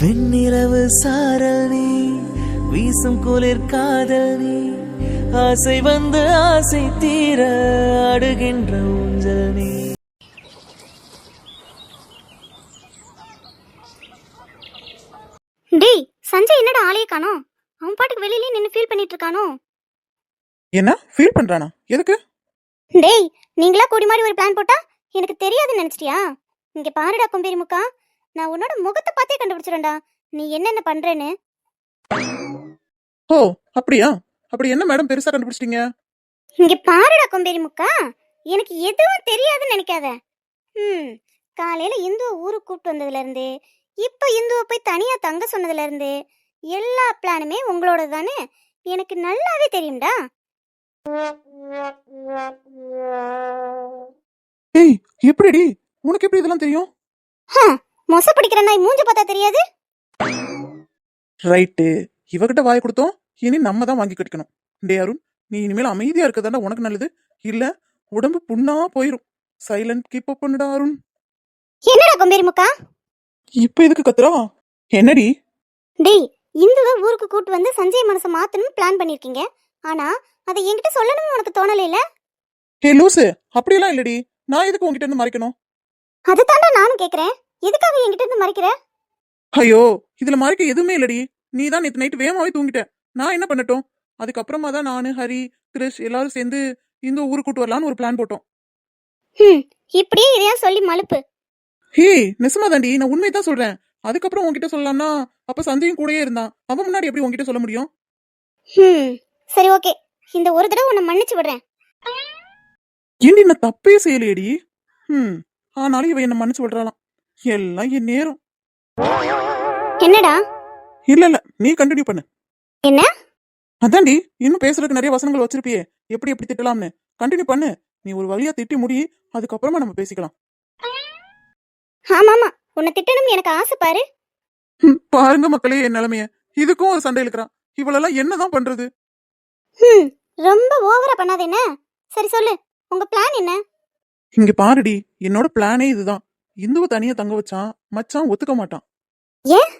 வெண்ணிலவு சாரல் நீ வீசும் குளிர் காதல் நீ ஆசை வந்து ஆசை தீர அடுகின்ற ஊஞ்சல் நீ. டேய் சஞ்சய் என்னடா ஆளையே காணோம்? அவன் பாட்டுக்கு வெளியிலே நின்னு ஃபீல் பண்ணிட்டு இருக்கானோ என்ன? ஃபீல் பண்றானா? எதுக்கு? டேய் நீங்களா கூடி மாதிரி ஒரு பிளான் போட்டா எனக்கு தெரியாதுன்னு நினைச்சிட்டியா? இங்க பாருடா கொம்பேரி முக்கா. நான் உன்னோட முகத்தை பார்த்தே கண்டுபிடிச்சிடேன்டா நீ என்னென்ன பண்றேன்னு? ஓ அப்படியா? அப்படி என்ன மேடம் பெருசா கண்டுபிடிச்சிட்டீங்க? இங்க பாருடா கொம்பேரி முக்கா. எனக்கு எதுவும் தெரியாதுன்னு நினைக்காத. ம் காலையில இந்துவை ஊருக்கு கூப்பிட்டு வந்ததுல இருந்து இப்ப இந்துவை போய் தனியா தங்க சொன்னதுல இருந்து எல்லா பிளானுமே உங்களோட தானே எனக்கு நல்லாவே தெரியும்டா. ஏய் எப்படிடி? உனக்கு எப்படி இதெல்லாம் தெரியும்? மொச பிடிக்கிற நாய் மூஞ்ச பார்த்தா தெரியாது? ரைட்டு. இவகிட்ட வாய் கொடுத்தோம். இனி நம்ம தான் வாங்கி கட்டிக்கணும். டே அருண் நீ இனிமேல் அமைதியா இருக்கதாண்டா உனக்கு நல்லது. இல்ல உடம்பு புண்ணா போயிரும். சைலண்ட் கீப் அப் பண்ணுடா அருண். என்னடா கொம்பேரி முக்கா? இப்ப எதுக்கு கத்துறா? என்னடி? டேய் இந்துவை ஊருக்கு கூட்டு வந்து சஞ்சய் மனசை மாத்தணும்னு பிளான் பண்ணிருக்கீங்க. ஆனா அதை என்கிட்ட சொல்லணும்னு உனக்கு தோணல இல்ல? ஹே லூசு அப்படியெல்லாம் இல்லடி. நான் எதுக்கு உங்ககிட்ட இருந்து மறைக்கணும்? அதை தாண்டா நானும் கேக்குறேன். எதுக்காக என்கிட்ட இருந்து மறைக்கிற? ஐயோ இதுல மறைக்க எதுவுமே இல்லடி. நீ தான் நேத்து நைட்டு வேகமாவே தூங்கிட்ட. நான் என்ன பண்ணட்டும்? அதுக்கப்புறமா தான் நானு ஹரி கிரிஷ் எல்லாரும் சேர்ந்து இந்த ஊருக்கு கூட்டு வரலான்னு ஒரு பிளான் போட்டோம். ஹம் இப்படியே இதையா சொல்லி மலுப்பு? ஹே நெசமா தாண்டி நான் உண்மையை தான் சொல்றேன். அதுக்கப்புறம் உன்கிட்ட சொல்லலாம்னா அப்ப சந்தையும் கூடயே இருந்தான். அவன் முன்னாடி எப்படி உன்கிட்ட சொல்ல முடியும்? ஹம் சரி ஓகே. இந்த ஒரு தடவை உன்னை மன்னிச்சு விடுறேன். ஏண்டி நான் தப்பே செய்யலையேடி? ம் ஆனாலும் இவ என்ன மன்னிச்சு விடுறாளாம். எல்லாம் என் நேரம். என்னடா? இல்ல இல்ல நீ கண்டினியூ பண்ணு. என்ன? அதான்டி இன்னும் பேசுறதுக்கு நிறைய வசனங்கள் வச்சிருப்பியே. எப்படி எப்படி திட்டலாம்னு. கண்டினியூ பண்ணு. நீ ஒரு வழியா திட்டி முடி அதுக்கப்புறமா நம்ம பேசிக்கலாம். ஆமா ஆமா உன்னை திட்டணும் எனக்கு ஆசை பாரு. பாருங்க மக்களே என் நிலைமைய. இதுக்கும் ஒரு சண்டை இழுக்கிறான். இவளெல்லாம் என்னதான் பண்றது? ரொம்ப ஓவரா பண்ணாத என்ன? சரி சொல்லு உங்க பிளான் என்ன? இங்க பாருடி என்னோட பிளானே இதுதான். இந்துவை தனியா தங்க வச்சான் மச்சான் ஒத்துக்க மாட்டான். ஏன்?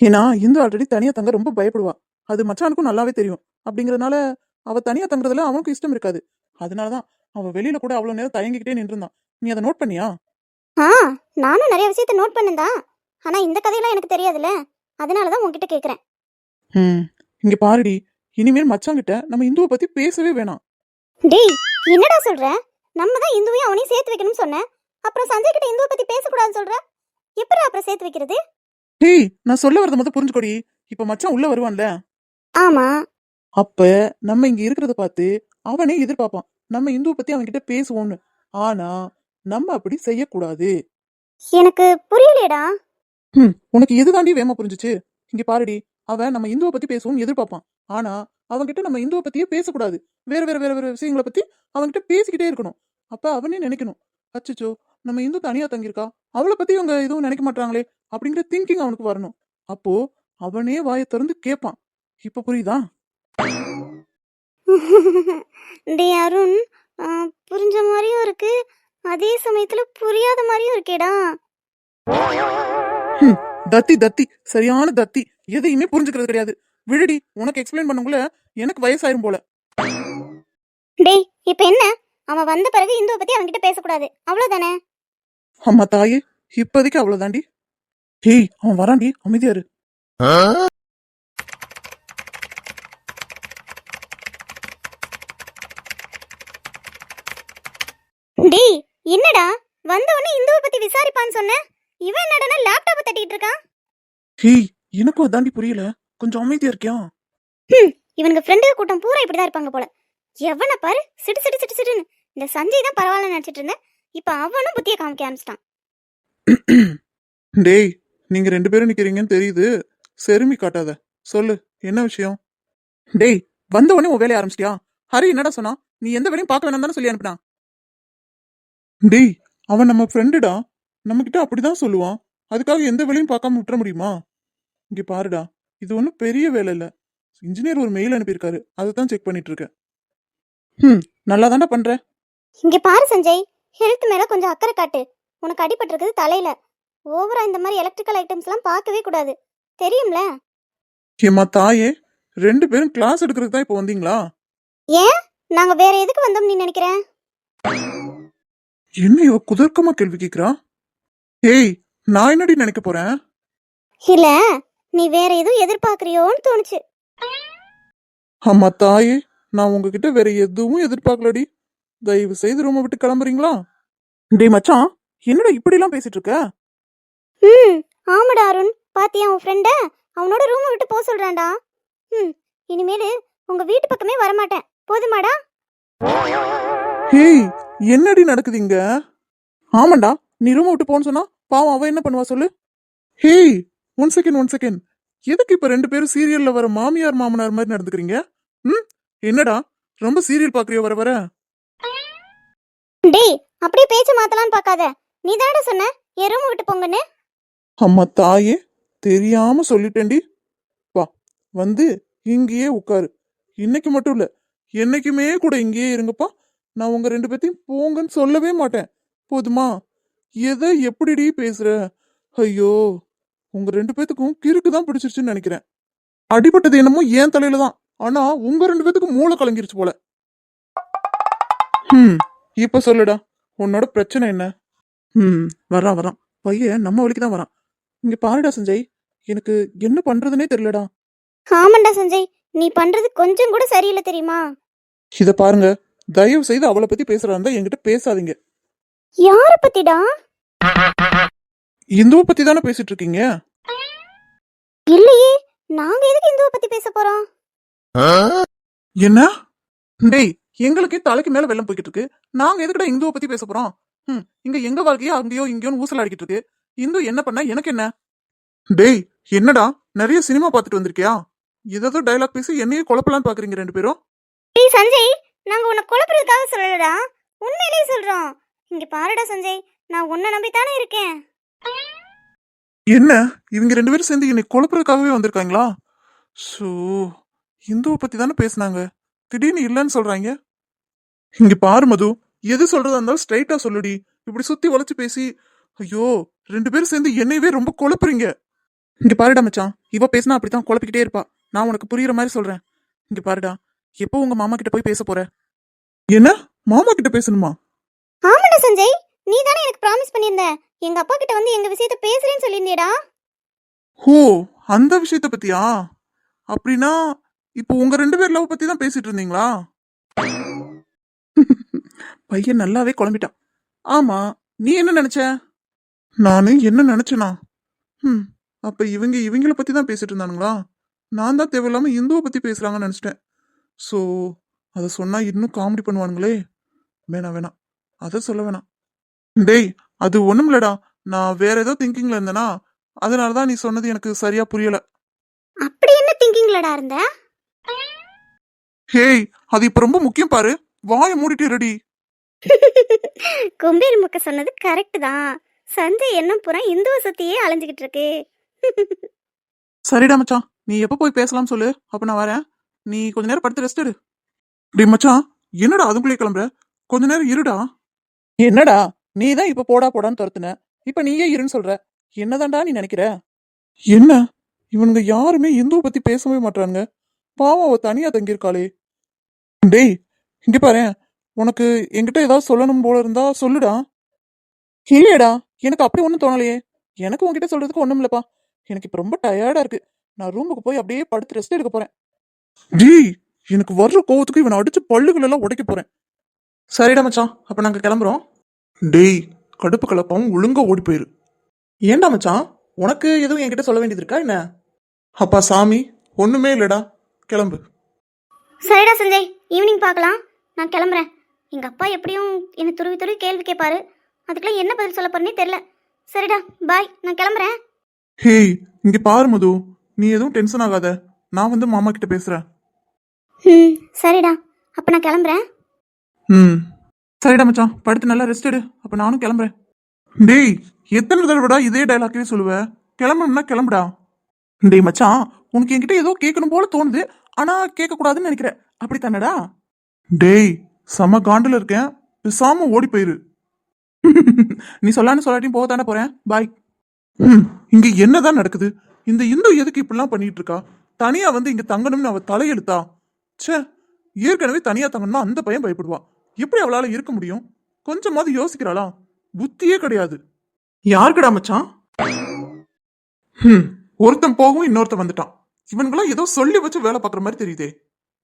ஏன்னா இந்து ஆல்ரெடி தனியா தங்க ரொம்ப பயப்படுவா. அது மச்சானுக்கும் நல்லாவே தெரியும். அப்படிங்கறதுனால அவ தனியா தங்குறதுல அவனுக்கும் இஷ்டம் இருக்காது. அதனாலதான் அவ வெளியில கூட அவ்வளவு நேரம் தயங்கிக்கிட்டே நின்றுந்தான். நீ அதை நோட் பண்ணியா? ஆ நானும் நிறைய விஷயத்த நோட் பண்ணேன்தான் ஆனா இந்த கதையெல்லாம் எனக்கு தெரியாதுல்ல. அதனாலதான் உன்கிட்ட கேக்குறேன். ம் இங்க பாருடி. இனிமேல் மச்சான் கிட்ட நம்ம இந்துவை பத்தி பேசவே வேணாம். டேய் என்னடா சொல்ற? நம்ம தான் இந்துவையும் அவனையும் சேர்த்து வைக்கணும்னு சொன்னேன் அப்புறம் சஞ்சய் கிட்ட இந்துவை பத்தி பேசக்கூடாதுன்னு சொல்ற? எப்படி அப்புறம் சேர்த்து வைக்கிறது? டேய் நான் சொல்ல வரத மொத்தம் புரிஞ்சுக்கோடி. இப்ப மச்சான் உள்ள வருவான்ல? ஆமா. அப்ப நம்ம இங்க இருக்கிறத பார்த்து அவனே எதிர்பார்ப்பான். நம்ம இந்துவை பத்தி அவன் கிட்ட பேசுவோம்னு. ஆனா நம்ம அப்படி செய்யக்கூடாது. எனக்கு புரியலையடா. ம் உனக்கு எது தாண்டி வேமா புரிஞ்சுச்சு? இங்க பாருடி அவன் நம்ம இந்துவை பத்தி பேசுவோம்னு எதிர்பார்ப்பான். ஆனா அவன்கிட்ட நம்ம இந்துவை பத்தியே பேசக்கூடாது. வேற வேற வேற வேற விஷயங்களை பத்தி அவன்கிட்ட பேசிக்கிட்டே இருக்கணும். அப்ப அவனே நினைக்கணும். அச்சச்சோ நம்ம இந்து தனியா தங்கியிருக்கா? அவளை பத்தி இவங்க எதுவும் நினைக்க மாட்டாங்களே அப்படிங்கிற திங்கிங் அவனுக்கு வரணும். அப்போ அவனே வாயை திறந்து கேட்பான் இப்ப புரியுதா? டேய் அருண் புரிஞ்ச மாதிரியும் இருக்கு. அதே சமயத்துல புரியாத மாதிரியும் இருக்கேடா. தத்தி தத்தி. சரியான தத்தி. எதையுமே புரிஞ்சுக்கிறது கிடையாது. விழுடி உனக்கு எக்ஸ்பிளைன் பண்ணுக்குள்ள எனக்கு வயசாயிரும் போல. டேய் இப்ப என்ன? அவன் வந்த பிறகு இந்துவை பத்தி அவன்கிட்ட பேசக்கூடாது. அவ்வளவுதானே? அம்மா தாயே இப்போதைக்கு அவ்வளவுதாண்டி. ஹேய் அவன் வரான்டி அமைதியா இரு. டேய் என்னடா? வந்த உடனே இந்துவை பத்தி விசாரிப்பான்னு சொன்ன? இவன் என்னடா லேப்டாப்பை தட்டிட்டு இருக்கான்? ஹேய் எனக்கும் அதாண்டி புரியல. கொஞ்சம் அமைதியா இருக்கியா? ஹம், இவனுங்க ஃப்ரெண்டு கூட்டம் பூரா இப்படிதான் இருப்பாங்க போல. எவனை பாரு சிடு சிடு சிடு சிடுன்னு. இந்த சஞ்சய் தான் பரவாயில்ல நினைச்சிட்டு இருந்தேன். இப்ப அவனும் புத்திய காமிக்க ஆரம்பிச்சிட்டான். டேய் நீங்க ரெண்டு பேரும் நிக்கிறீங்கன்னு தெரியுது. செருமி காட்டாத. சொல்லு என்ன விஷயம்? டேய் வந்த உடனே உன் வேலைய ஆரம்பிச்சிட்டியா? ஹரி என்னடா சொன்னா நீ எந்த வேலையும் பார்க்க வேணாம் தானே சொல்லி அனுப்பினான் டேய் அவன் நம்ம ஃப்ரெண்டுடா நம்ம கிட்ட அப்படிதான் சொல்லுவான். அதுக்காக எந்த வேலையும் பார்க்காம விட்டுற முடியுமா? இங்க பாருடா இது ஒன்றும் பெரிய வேலை இல்ல. இன்ஜினியர் ஒரு மெயில் அனுப்பியிருக்காரு. அதை தான் செக் பண்ணிட்டு இருக்கேன். ம் நல்லா தாண்டா பண்ற? இங்க பாரு சஞ்சய் ஹெல்த் மேல கொஞ்சம் அக்கறை காட்டு. உனக்கு அடிபட்டிருக்குது தலையில. ஓவரா இந்த மாதிரி எலக்ட்ரிக்கல் ஐட்டம்ஸ் எல்லாம் பார்க்கவே கூடாது. தெரியும்ல? ஏம்மா தாயே ரெண்டு பேரும் கிளாஸ் எடுக்கிறதுக்கு தான் இப்போ வந்தீங்களா? ஏன்? நாங்க வேற எதுக்கு வந்தோம் நீ நினைக்கிறேன் என்ன இவ குதர்க்கமா கேள்வி கேக்குறா? ஏய் நான் என்னடி நினைக்க போறேன்? இல்ல நீ வேற எதுவும் எதிர்பார்க்கறியோன்னு தோணுச்சு. அம்மா தாயே நான் உங்ககிட்ட வேற எதுவும் எதிர்பார்க்கலடி. தயவு செய்து ரூமை விட்டு கிளம்புறீங்களா? டேய் மச்சான் என்னடா இப்படிலாம் பேசிட்டு இருக்க ம் ஆமாடா அருண். பாத்தியா உன் ஃப்ரெண்ட அவனோட ரூமை விட்டு போக சொல்றான்டா. ம் இனிமேல் உங்க வீட்டு பக்கமே வரமாட்டேன். போதுமாடா? ஹேய் என்னடி நடக்குது இங்க? ஆமாண்டா நீ ரூமை விட்டு போன்னு சொன்னா பாவம் அவ என்ன பண்ணுவா சொல்லு? Hey one second one second எதுக்கு இப்ப ரெண்டு பேரும் சீரியல்ல வர மாமியார் மாமனார் மாதிரி நடந்துக்கிறீங்க? ம் என்னடா ரொம்ப சீரியல் பாக்குறியோ வர வர? டேய் அப்படியே பேச்சு மாத்தலாம்னு பார்க்காத. நீ தானடா சொன்ன? என் ரூமை விட்டு போங்கன்னு. அம்மா தாயே தெரியாம சொல்லிட்டேன்டி. வா வந்து இங்கேயே உட்காரு. இன்னைக்கு மட்டும் இல்ல என்னைக்குமே கூட இங்கேயே இருங்கப்பா. நான் உங்க ரெண்டு பேத்தையும் போங்கன்னு சொல்லவே மாட்டேன். போதுமா? எதை எப்படிடி பேசுற? ஐயோ உங்க ரெண்டு பேத்துக்கும் கிறுக்கு தான் பிடிச்சிருச்சுன்னு நினைக்கிறேன். அடிபட்டது என்னமோ ஏன் தலையில தான். ஆனா உங்க ரெண்டு பேத்துக்கும் மூளை கலங்கிருச்சு போல. ம் இப்ப சொல்லுடா உன்னோட பிரச்சனை என்ன? ம் வரான் வரான் பையன் நம்ம வழிக்கு தான் வரான். இங்க பாருடா சஞ்சய். எனக்கு என்ன பண்றதுனே தெரியலடா. ஆமாண்டா சஞ்சய். நீ பண்றது கொஞ்சம் கூட சரியில்லை தெரியுமா? இத பாருங்க. தயவு செய்து அவளை பத்தி பேசுறா இருந்தா என்கிட்ட பேசாதீங்க. யார பத்திடா? இந்துவை பத்தி தானே பேசிட்டு இருக்கீங்க இல்லையே நாங்க எதுக்கு இந்துவை பத்தி பேச போறோம்? என்ன? டேய் எங்களுக்கே தலைக்கு மேல வெள்ளம் போய்கிட்டு இருக்கு நாங்க எதுக்குடா இந்துவை பத்தி பேச போறோம்? ம் இங்க எங்க வாழ்க்கையோ அங்கேயோ இங்கேயோன்னு ஊசல் அடிக்கிட்டு இருக்கு இந்து என்ன பண்ணா எனக்கு என்ன? டேய் என்னடா? நிறைய சினிமா பார்த்துட்டு வந்திருக்கியா? ஏதோ டைலாக் பேசி என்னையே குழப்பலான்னு பாக்குறீங்க ரெண்டு பேரும். டேய் சஞ்சய் நாங்க உன்னை குழப்பறதுக்காக சொல்லலடா. உண்மையிலேயே சொல்றோம். இங்க பாருடா சஞ்சய் நான் உன்னை நம்பி தானே இருக்கேன். என்ன? இவங்க ரெண்டு பேரும் சேர்ந்து என்னை குழப்பறதுக்காகவே வந்திருக்காங்களா? ஷோ இந்துவை பத்தி தானே பேசுனாங்க. திடீர்னு இல்லைன்னு சொல்றாங்க. இங்க பாரு மது எது சொல்றதா இருந்தாலும் ஸ்ட்ரைட்டா சொல்லுடி. இப்படி சுத்தி வளைச்சு பேசி ஐயோ ரெண்டு பேரும் சேர்ந்து என்னையவே ரொம்ப குழப்புறீங்க. இங்க பாருடா மச்சான் இவ பேசினா அப்படித்தான் குழப்பிக்கிட்டே இருப்பா. நான் உனக்கு புரியுற மாதிரி சொல்றேன். இங்க பாருடா எப்போ உங்க மாமா கிட்ட போய் பேச போற? என்ன? மாமா கிட்ட பேசணுமா? ஆமாடா சஞ்சய் நீ தானே எனக்கு ப்ராமிஸ் பண்ணியிருந்த. எங்க அப்பா கிட்ட வந்து எங்க விஷயத்த பேசுறேன்னு சொல்லியிருந்தியடா ஓ அந்த விஷயத்த பத்தியா? அப்படின்னா இப்போ உங்க ரெண்டு பேர் லவ் பத்தி தான் பேசிட்டு இருந்தீங்களா? பையன் நல்லாவே குழம்பிட்டான். ஆமா நீ என்ன நினைச்ச? நானு என்ன நினைச்சனா? ம் அப்ப இவங்க இவங்கள பத்தி தான் பேசிட்டு இருந்தானுங்களா? நான் தான் தேவையில்லாம இந்துவை பத்தி பேசுறாங்கன்னு நினைச்சிட்டேன். ஸோ அதை சொன்னா இன்னும் காமெடி பண்ணுவானுங்களே. வேணாம் வேணாம். அதை சொல்ல வேணாம். டேய் அது ஒண்ணுமில்லடா நான் வேற ஏதோ திங்கிங்ல இருந்தேனா அதனால தான் நீ சொன்னது எனக்கு சரியா புரியல. அப்படி என்ன திங்கிங்லடா இருந்த? ஹேய் அது இப்ப ரொம்ப முக்கியம் பாரு. வாயை மூடிட்டு ரெடி கும்பேரு முக்க சொன்னது கரெக்ட் தான். சஞ்சய் என்ன புறம் இந்துவை சுத்தியே அலைஞ்சுக்கிட்டு இருக்கு. சரிடா மச்சான். நீ எப்ப போய் பேசலாம் சொல்லு. அப்ப நான் வரேன். நீ கொஞ்ச நேரம் படுத்து ரெஸ்ட் எடு. டேய் மச்சான் என்னடா அதுக்குள்ளே கிளம்புற? கொஞ்ச நேரம் இருடா. என்னடா? நீ தான் இப்ப போடா போடான்னு துரத்துன. இப்ப நீயே இருன்னு சொல்ற. என்னதான்டா நீ நினைக்கிற? என்ன? இவனுங்க யாருமே இந்துவை பத்தி பேசவே மாட்டானுங்க பாவம் அவ தனியா தங்கியிருக்காளே. டேய் இங்கே பாரு உனக்கு என்கிட்ட ஏதாவது சொல்லணும் போல இருந்தா சொல்லுடா. இல்லையடா எனக்கு அப்படி ஒன்றும் தோணலையே. எனக்கு உன்கிட்ட சொல்றதுக்கு ஒன்றும் இல்லப்பா. எனக்கு இப்போ ரொம்ப டயர்டாக இருக்கு. நான் ரூமுக்கு போய் அப்படியே படுத்து ரெஸ்ட் எடுக்க போறேன். டேய் எனக்கு வர்ற கோவத்துக்கு இவனை அடிச்சு பல்லுகள் எல்லாம் உடைக்க போறேன். சரிடா மச்சான் அப்போ நாங்கள் கிளம்புறோம். டேய் கடுப்பு கலப்பம் ஒழுங்கா ஓடி போயிரு. ஏன்டா மச்சான் உனக்கு எதுவும் என்கிட்ட சொல்ல வேண்டியது இருக்கா என்ன? அப்பா சாமி ஒண்ணுமே இல்லடா. கிளம்பு. சரிடா சஞ்சய் ஈவினிங் பார்க்கலாம். நான் கிளம்புறேன். எங்க அப்பா எப்படியும் என்னை துருவி துருவி கேள்வி கேட்பாரு. அதுக்கெல்லாம் என்ன பதில் சொல்ல போறேனே தெரியல. சரிடா பாய் நான் கிளம்புறேன். ஹேய் இங்க பாரு மது. நீ எதுவும் டென்ஷன் ஆகாத. நான் வந்து மாமா கிட்ட பேசுறேன். ம் சரிடா. அப்போ நான் கிளம்புறேன். ம் சரிடா மச்சான். படுத்து நல்லா ரெஸ்ட் எடு. அப்ப நானும் கிளம்புறேன். டேய் எத்தனை தடவைடா இதே டைலாக்கே சொல்லுவ? கிளம்பணும்னா கிளம்புடா. டேய் மச்சான் உனக்கு என்கிட்ட ஏதோ கேட்கணும் போல தோணுது. ஆனா கேட்க கூடாதுன்னு நினைக்கிற. அப்படி தானடா டேய் செம காண்டில் இருக்கேன். பிசாம ஓடி போயிரு. நீ சொல்லான்னு சொல்லாட்டியும் போக தானே போறேன். பாய் ம் இங்க என்னதான் நடக்குது? இந்த இந்து எதுக்கு இப்படிலாம் பண்ணிட்டு இருக்கா? தனியா வந்து இங்க தங்கணும்னு அவ தலையெழுத்தா? ச்சே ஏற்கனவே தனியா தங்கணும்னா அந்த பையன் பயப்படுவா எப்படி அவளால இருக்க முடியும்? கொஞ்சமாவது யோசிக்கிறாளா? புத்தியே கிடையாது. யாருக்கடா மச்சான்? ஹம், ஒருத்தன் போகவும் இன்னொருத்தன் வந்துட்டான். இவனுங்களாம் ஏதோ சொல்லி வச்சு வேலை பார்க்குற மாதிரி தெரியுதே.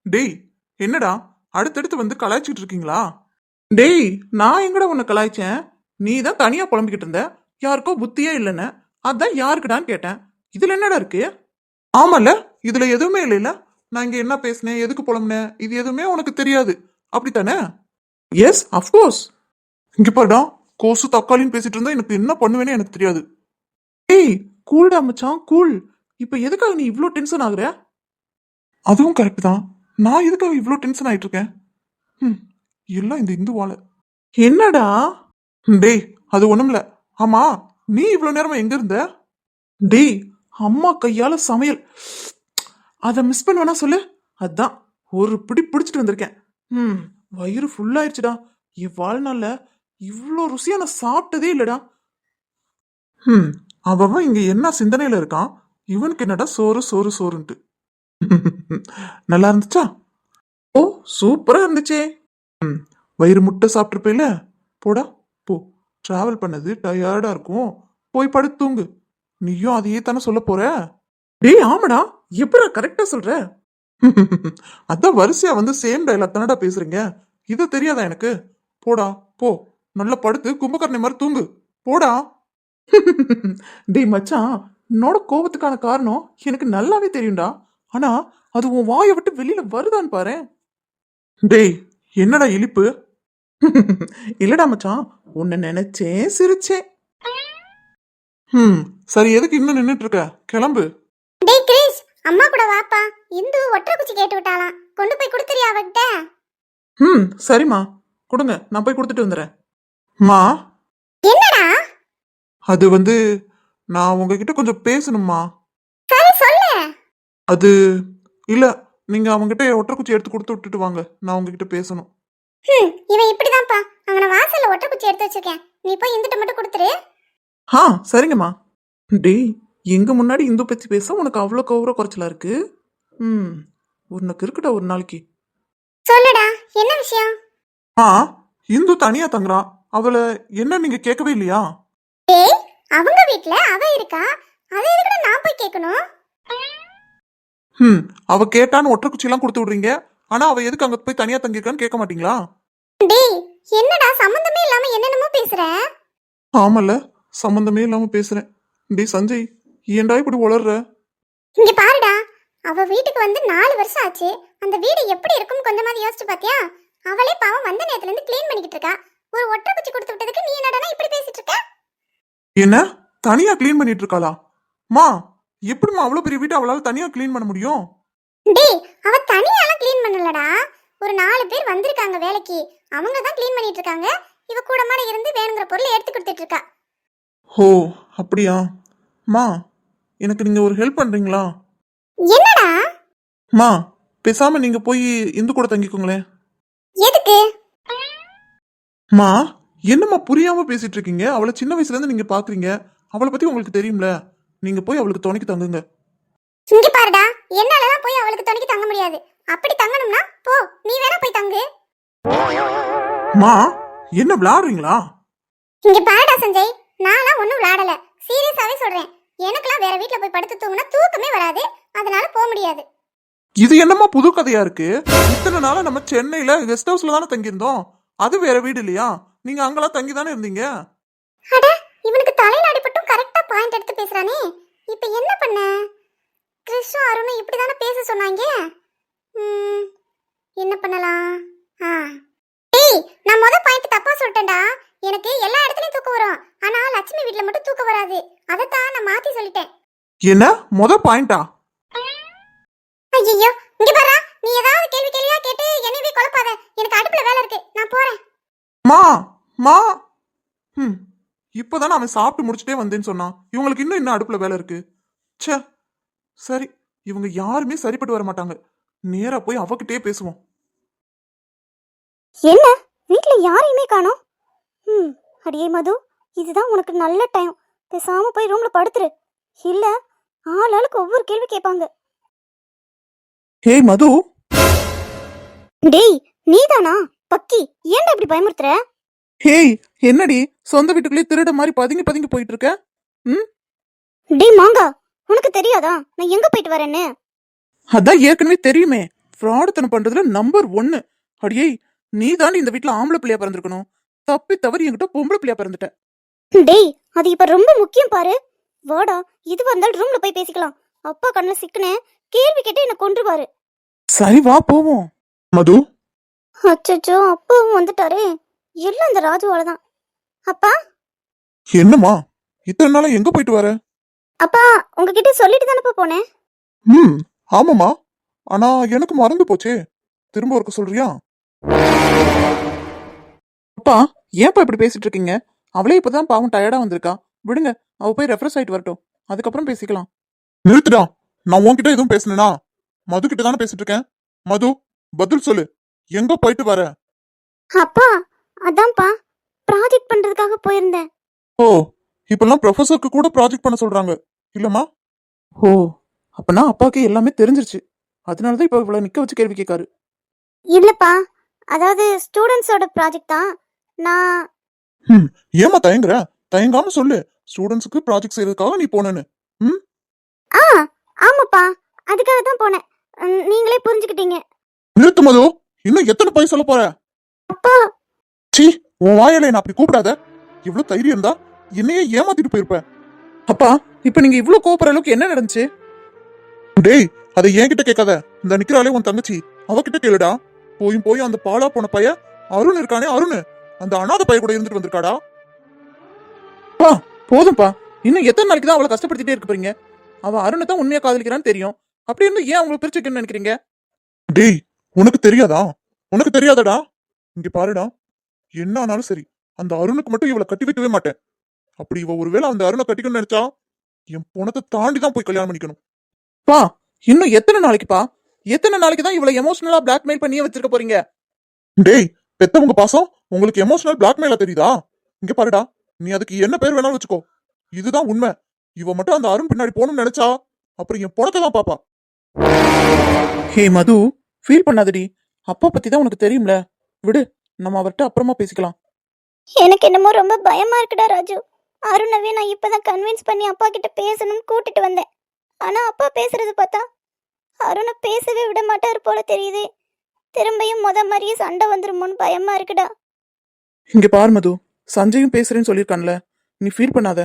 டேய் என்னடா? அடுத்தடுத்து வந்து கலாய்ச்சிட்டு இருக்கீங்களா? டேய் நான் எங்கடா உன்னை கலாய்ச்சேன்? நீ தான் தனியா புலம்பிக்கிட்டு இருந்த. யாருக்கோ புத்தியே இல்லைன்னு. அதான் யாருக்குடான்னு கேட்டேன். இதுல என்னடா இருக்கு? ஆமால இதுல எதுவுமே இல்லைல்ல. நான் இங்க என்ன பேசினேன் எதுக்கு புலம்புனேன்? இது எதுவுமே உனக்கு தெரியாது. அப்படித்தானே? எஸ் அஃப்கோர்ஸ் இங்க பாருடா கோசு தக்காளின்னு பேசிட்டு இருந்தா எனக்கு என்ன பண்ணுவேன்னு எனக்கு தெரியாது. ஏய் கூல்டா மச்சான் கூல் இப்ப எதுக்காக நீ இவ்வளோ டென்ஷன் ஆகுற? அதுவும் கரெக்ட் தான். நான் எதுக்காக இவ்வளோ டென்ஷன் ஆயிட்டு இருக்கேன் ம், எல்லாம் இந்த இந்துவால. என்னடா? டேய் அது ஒண்ணுமில்ல. ஆமா நீ இவ்வளோ நேரமா எங்க இருந்த? டேய் அம்மா கையால சமையல். அதை மிஸ் பண்ணுவேனா சொல்லு? அதான் ஒரு பிடி பிடிச்சிட்டு வந்திருக்கேன். ம் வயிறு ஃபுல்லாயிருச்சுடா என் வாழ்நாள்ல இவ்வளோ ருசியாக நான் சாப்பிட்டதே இல்லைடா. ம் அவன் இங்கே என்ன சிந்தனையில் இருக்கான்? இவனுக்கு என்னடா சோறு சோறு சோறுன்ட்டு. நல்லா இருந்துச்சா ஓ சூப்பரா இருந்துச்சே ம் வயிறு முட்டை சாப்பிட்ருப்பேல போடா போ. டிராவல் பண்ணது டயர்டா இருக்கும். போய் படுத்து தூங்கு நீயும் அதையே தானே சொல்ல போற? டேய் ஆமாடா. எப்படா கரெக்டா சொல்ற? அதான் வரிசையா வந்து சேம் டைலாக் தானடா பேசுறீங்க? இது தெரியாதா எனக்கு? போடா போ. நல்லா படுத்து கும்பகர்ணை மாதிரி தூங்கு. போடா. டேய் மச்சான் என்னோட கோபத்துக்கான காரணம் எனக்கு நல்லாவே தெரியும்டா. ஆனா அது உன் வாயை விட்டு வெளியில வருதான்னு பாரு டேய் என்னடா இழிப்பு? இல்லடா மச்சான் உன்னை நினைச்சேன் சிரிச்சேன். ம் சரி எதுக்கு இன்னும் நின்னுட்டு இருக்க கிளம்பு. டேய் கிரீஷ் அம்மா கூட வாப்பா. இந்து ஒற்றை குச்சி கேட்டு விட்டாளாம் கொண்டு போய் கொடுத்துறியா அவகிட்ட? ம் சரிம்மா. கொடுங்க நான் போய் கொடுத்துட்டு வந்துடுறேன் மா? என்னடா? அது வந்து நான் உங்ககிட்ட கொஞ்சம் பேசணும்மா. சரி சொல்லு. அது இல்ல நீங்க அவங்ககிட்ட ஒட்டக்குச்சி எடுத்து கொடுத்து விட்டுட்டு வாங்க. நான் உங்ககிட்ட பேசணும். ஹம், இவன் இப்படிதான்ப்பா. அவன வாசல்ல ஒற்றை குச்சி எடுத்து வச்சிருக்கேன். நீ போய் இந்துட்ட மட்டும் கொடுத்துரு. ஆ சரிங்கம்மா. டேய் எங்க முன்னாடி இந்து பத்தி பேச உனக்கு அவ்வளோ கௌரவ குறைச்சலா இருக்கு? ம் உனக்கு இருக்குடா ஒரு நாளைக்கு. சொல்லுடா என்ன விஷயம்? ஆ இந்து தனியா தங்குறான் அவளை என்ன நீங்க கேட்கவே இல்லையா? டேய் அவங்க வீட்ல அவ இருக்கா? அதை எதுக்குடா நான் போய் கேட்கணும்? ம் அவ கேட்டான்னு ஒற்றக்குச்சியெல்லாம் கொடுத்து விடுறீங்க. ஆனா அவ எதுக்கு அங்க போய் தனியா தங்கியிருக்கான்னு கேட்க மாட்டீங்களா? டேய் என்னடா சம்பந்தமே இல்லாம என்னென்னமோ பேசுற? ஆமல்ல சம்பந்தமே இல்லாம பேசுறேன். டேய் சஞ்சய் ஏன்டா இப்படி உளர்ற? இங்க பாருடா அவ வீட்டுக்கு வந்து நாலு வருஷம் ஆச்சு. அந்த வீடு எப்படி இருக்கும்னு கொஞ்சமாவது யோசிச்சு பாத்தியா? அவளே பாவம் வந்த நேரத்துல இருந்து க்ளீன் பண்ணிக்கிட்டு இருக்கா. ஒரு ஒற்றை குச்சி கொடுத்து விட்டதுக்கு நீ என்னடா இப்படி பேசிட்டு இருக்க? என்ன? தனியா க்ளீன் பண்ணிட்டு இருக்காளா? மா எப்படிம்மா அவ்வளவு பெரிய வீட்டை அவளால தனியா க்ளீன் பண்ண முடியும்? டேய் அவ தனியாலாம் க்ளீன் பண்ணலடா. ஒரு நாலு பேர் வந்திருக்காங்க வேலைக்கு. அவங்க தான் க்ளீன் பண்ணிட்டு இருக்காங்க இவ கூடமாட இருந்து வேணுங்கிற பொருளை எடுத்து கொடுத்துட்டு இருக்கா ஓ அப்படியா? மா எனக்கு நீங்க ஒரு ஹெல்ப் பண்றீங்களா? என்னடா? மா பேசாம நீங்க போய் இந்து கூட தங்கிக்கோங்களேன். எதுக்கு? மா என்னம்மா புரியாம பேசிட்டு இருக்கீங்க அவளை சின்ன வயசுல இருந்து நீங்க பாக்குறீங்க. அவளை பத்தி உங்களுக்கு தெரியும்ல? நீங்க போய் அவளுக்கு துணைக்கு தங்குங்க. இங்க பாருடா என்னாலலாம் போய் அவளுக்கு துணைக்கு தங்க முடியாது. அப்படி தங்கணும்னா போ நீ வேணா போய் தங்கு. மா என்ன விளையாடுறீங்களா இங்க பாருடா சஞ்சய் நான்லாம் ஒன்றும் விளையாடல சீரியஸாவே சொல்றேன். எனக்கெல்லாம் வேற வீட்ல போய் படுத்து தூங்குனா தூக்கமே வராது. அதனால போக முடியாது. இது என்னம்மா புது கதையா இருக்கு? இத்தனை நாளா நம்ம சென்னையில கெஸ்ட் ஹவுஸ்ல தானே தங்கியிருந்தோம். அது வேற வீடு இல்லையா? நீங்க அங்கெல்லாம் தங்கி தானே இருந்தீங்க? அட பாயிண்ட் எடுத்து பேசுறானே. இப்போ என்ன பண்ண? கிறிஷும் அருணும் இப்படி தானே பேச சொன்னாங்க? ம், என்ன பண்ணலாம்? ஆ. ஏய் நான் முத பாயிண்ட் தப்பா சொல்லிட்டேன்டா. எனக்கு எல்லா இடத்துலயும் தூக்கம் வரும். ஆனா லட்சுமி வீட்ல மட்டும் தூக்கம் வராது. அதைத்தான் நான் மாத்தி சொல்லிட்டேன். என்ன? மொத பாயிண்டா ஐயோ இங்க பாரா. நீ ஏதாவது கேள்வி கேள்வியா கேட்டு என்னையவே குழப்பாத. எனக்கு அடுப்புல வேலை இருக்கு. நான் போறேன். மா மா. ம். இப்போதானே அவன் சாப்பிட்டு முடிச்சுட்டே வந்தேன்னு சொன்னான். இவங்களுக்கு இன்னும் இன்னும் அடுப்புல வேலை இருக்கு? ச்சே சரி இவங்க யாருமே சரிப்பட்டு வர மாட்டாங்க. நேரா போய் அவகிட்டயே பேசுவோம். என்ன? வீட்ல யாரையுமே காணோம்? ம் அடியே மது இதுதான் உனக்கு நல்ல டைம் பேசாம போய் ரூம்ல படுத்துரு. இல்ல ஆள் ஆளுக்கு ஒவ்வொரு கேள்வி கேட்பாங்க. ஹேய் மது. டேய் நீதானா? பக்கி ஏன்டா இப்படி பயமுறுத்துற? ஹேய் என்னடி? சொந்த வீட்டுக்குள்ளேயே திருட மாதிரி பதுங்கி பதுங்கி போயிட்டு இருக்க ம்? டேய் மாங்கா உனக்கு தெரியாதா? நான் எங்க போயிட்டு வரேன்னு? அதான் ஏற்கனவே தெரியுமே. ஃப்ராடுத்தனம் பண்றதுல நம்பர் ஒன்னு. அடியே நீ தாண்டி இந்த வீட்ல ஆம்பளை பிள்ளையா பிறந்திருக்கணும். தப்பி தவறி என்கிட்ட பொம்பளை பிள்ளையா பிறந்துட்ட. டேய் அது இப்ப ரொம்ப முக்கியம் பாரு. வாடா இது வந்தால் ரூம்ல போய் பேசிக்கலாம். அப்பா கண்ணுல சிக்கனே கேள்வி கேட்டு என்ன கொன்றுவாரு. சரி வா போவோம். மது? அச்சச்சோ அப்பாவும் வந்துட்டாரே. எல்லாம் அந்த ராஜுவால தான். அப்பா? என்னம்மா? இத்தனை நாளா எங்க போயிட்டு வர? அப்பா உங்ககிட்ட சொல்லிட்டு தானப்பா போனேன். ம் ஆமாம்மா. ஆனா எனக்கு மறந்து போச்சே. திரும்ப ஒருக்க சொல்றியா? அப்பா ஏன்ப்பா இப்படி பேசிட்டு இருக்கீங்க? அவளே இப்பதான் பாவம் டயர்டா வந்திருக்கா. விடுங்க அவ போய் ரெஃப்ரெஷ் ஆயிட்டு வரட்டும். அதுக்கப்புறம் பேசிக்கலாம். நிறுத்துடா. நான் உன்கிட்ட எதுவும் பேசணுனா மது கிட்ட தானே பேசிட்டு இருக்கேன். மது பதில் சொல்லு. எங்க போயிட்டு வர? அப்பா அதான்ப்பா ப்ராஜெக்ட் பண்றதுக்காக போயிருந்தேன். ஓ இப்பெல்லாம் ப்ரொஃபசருக்கு கூட ப்ராஜெக்ட் பண்ண சொல்றாங்க. இல்லம்மா? ஓ அப்பனா அப்பாவுக்கு எல்லாமே தெரிஞ்சிருச்சு. அதனாலதான் இப்ப இவ்வளவு நிக்க வச்சு கேள்வி கேட்காரு. இல்லப்பா அதாவது ஸ்டூடெண்ட்ஸோட ப்ராஜெக்ட் தான். நான் ஏமா தயங்குற? தயங்காம சொல்லு. ஸ்டூடெண்ட்ஸுக்கு ப்ராஜெக்ட் செய்யறதுக்காக நீ போனேன்னு. ஆ ஆமாப்பா அதுக்காக தான் போனேன். ம், நீங்களே புரிஞ்சுக்கிட்டீங்க. நிறுத்து மது. இன்னும் எத்தனை பை சொல்ல போற? அப்பா சீ உன் வாயில என்ன அப்படி கூப்பிடாத. இவ்வளவு தைரியம் இருந்தா என்னையே ஏமாத்திட்டு போயிருப்ப. அப்பா இப்ப நீங்க இவ்வளவு கோபுற அளவுக்கு என்ன நடந்துச்சு? டேய் அதை என்கிட்ட கேட்காத. இந்த நிக்கிறாளே உன் தங்கச்சி. அவகிட்ட கேளுடா. போயும் போய் அந்த பாலா போன பைய அருண் இருக்கானே அருண். அந்த அனாத பைய கூட இருந்துட்டு வந்திருக்காடா. பா போதும்ப்பா இன்னும் எத்தனை நாளைக்கு தான் அவளை கஷ்டப்படுத்திட்டே இருக்க போறீங்க? அவ அருணை தான் உண்மையா காதலிக்கிறான்னு தெரியும். அப்படி இருந்து ஏன் அவங்களை பிரிச்சுக்கணும்னு நினைக்கிறீங்க? டேய் உனக்கு தெரியாதா? உனக்கு தெரியாதடா. இங்க பாருடா. என்ன ஆனாலும் சரி அந்த அருணுக்கு மட்டும் இவளை கட்டி வைக்கவே மாட்டேன். அப்படி இவ ஒருவேளை அந்த அருணை கட்டிக்கணும்னு நினைச்சா என் பணத்தை தாண்டி தான் போய் கல்யாணம் பண்ணிக்கணும். பா இன்னும் எத்தனை நாளைக்குப்பா எத்தனை நாளைக்கு தான் இவ்வளவு எமோஷனலா பிளாக்மெயில் பண்ணியே வச்சிருக்க போறீங்க? டேய் பெத்தவங்க பாசம் உங்களுக்கு எமோஷனல் பிளாக்மெயிலா தெரியுதா? இங்க பாருடா நீ அதுக்கு என்ன பேர் வேணாலும் வச்சுக்கோ. இதுதான் உண்மை. இவ மட்டும் அந்த அருண் பின்னாடி போகணும்னு நினைச்சா அப்புறம் என் பணத்தை தான் பாப்பா. ஹே மது ஃபீல் பண்ணாதடி. அப்பா பத்தி தான் உனக்கு தெரியும்ல. விடு. நம்ம அவர்கிட்ட அப்புறமா பேசிக்கலாம். எனக்கு என்னமோ ரொம்ப பயமா இருக்குடா ராஜு. அருணவே நான் இப்பதான் கன்வின்ஸ் பண்ணி அப்பா கிட்ட பேசணும்னு கூட்டிட்டு வந்தேன். ஆனா அப்பா பேசுறது பார்த்தா அருணை பேசவே விட மாட்டாரு போல தெரியுதே. திரும்பியும் முத மாதிரியே சண்டை வந்துருமோன்னு பயமா இருக்குடா. இங்க பார் மது. சஞ்சயும் பேசுறேன்னு சொல்லியிருக்கான்ல. நீ ஃபீல் பண்ணாத.